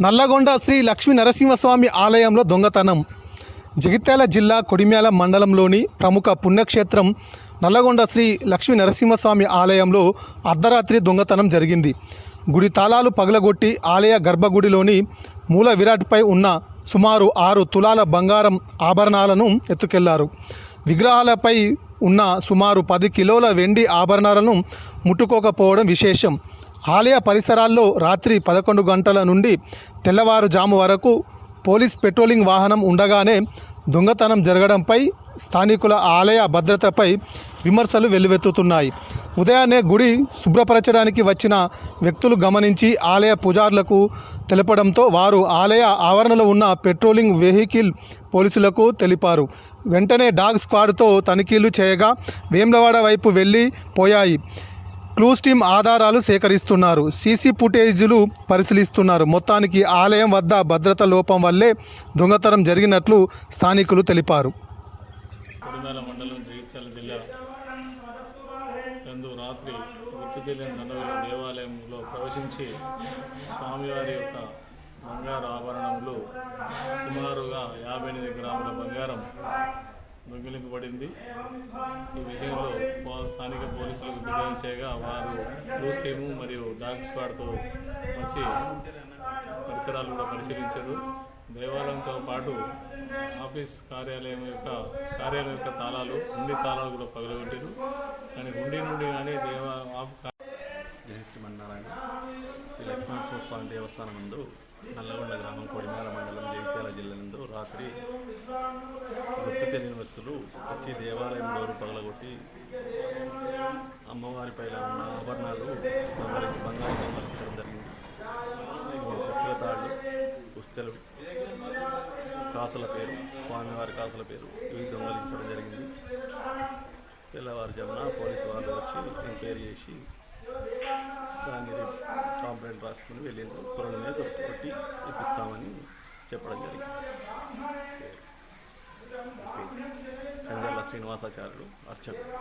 నల్లగొండ శ్రీ లక్ష్మీ నరసింహస్వామి ఆలయంలో దొంగతనం. జగిత్యాల జిల్లా కొడిమ్యాల మండలంలోని ప్రముఖ పుణ్యక్షేత్రం నల్లగొండ శ్రీ లక్ష్మీ నరసింహస్వామి ఆలయంలో అర్ధరాత్రి దొంగతనం జరిగింది. గుడి తాళాలు పగలగొట్టి ఆలయ గర్భగుడిలోని మూల విరాట్పై ఉన్న సుమారు ఆరు తులాల బంగారం ఆభరణాలను ఎత్తుకెళ్ళారు. విగ్రహాలపై ఉన్న సుమారు పది కిలోల వెండి ఆభరణాలను ముట్టుకోకపోవడం విశేషం. ఆలయ పరిసరాల్లో రాత్రి పదకొండు గంటల నుండి తెల్లవారుజాము వరకు పోలీస్ పెట్రోలింగ్ వాహనం ఉండగానే దొంగతనం జరగడంపై స్థానికుల ఆలయ భద్రతపై విమర్శలు వెల్లువెత్తుతున్నాయి. ఉదయాన్నే గుడి శుభ్రపరచడానికి వచ్చిన వ్యక్తులు గమనించి ఆలయ పూజారులకు తెలపడంతో వారు ఆలయ ఆవరణలో ఉన్న పెట్రోలింగ్ వెహికల్ పోలీసులకు తెలిపారు. వెంటనే డాగ్ స్క్వాడ్తో తనిఖీలు చేయగా వేమ్లవాడ వైపు వెళ్ళి పోయాయి. క్లూస్ టీమ్ ఆధారాలు సేకరిస్తున్నారు. సీసీ ఫుటేజీలు పరిశీలిస్తున్నారు. మొత్తానికి ఆలయం వద్ద భద్రత లోపం వల్లే దొంగతనం జరిగినట్లు స్థానికులు తెలిపారు. రాత్రి దేవాలయంలో ప్రవేశించి స్వామివారి యొక్క బంగారు ఆభరణములు సుమారుగా యాభై ఎనిమిది గ్రాముల బంగారం దొంగిలింపబడింది ఈ విషయంలో స్థానిక పోలీసులకు ఫిర్యాదు చేయగా వారు బ్లూస్ టీము మరియు డాగ్ స్క్వాడ్తో వచ్చి పరిసరాలు కూడా పరిశీలించారు. దేవాలయంతో పాటు ఆఫీస్ కార్యాలయం యొక్క కార్యాలయం యొక్క తాళాలు ఉండి తాళాలు కూడా పగలగొట్టారు. కానీ హుండీ నుండి కానీ దేవ ఆఫ్ శ్రీమన్నారాయణ. శ్రీ లక్ష్మీనరసింహ స్వామి దేవస్థానం నందు నల్లగొండ గ్రామం కొడిమేల మండలం జగిత్యాల జిల్లా నందు రాత్రి గుర్తు తెలియని వ్యక్తులు వచ్చి దేవాలయం డోరు పగలగొట్టి అమ్మవారిపై ఉన్న ఆభరణాలు బంగారు బంగారు దొంగలించడం జరిగింది. పుస్తకతాళ్ళు పుస్తలు కాసుల పేరు స్వామివారి కాసుల పేరు ఇవి దొంగలించడం జరిగింది. తెల్లవారుజామున పోలీసు వాళ్ళు వచ్చి ఎంక్వైరీ చేసి దాన్ని కంప్లైంట్ రాసుకుని వెళ్ళిండ్రు. కొరల మీద కొట్టి ఇప్పిస్తామని చెప్పడం జరిగింది. కంజర్ల శ్రీనివాసాచార్యులు అర్చకులు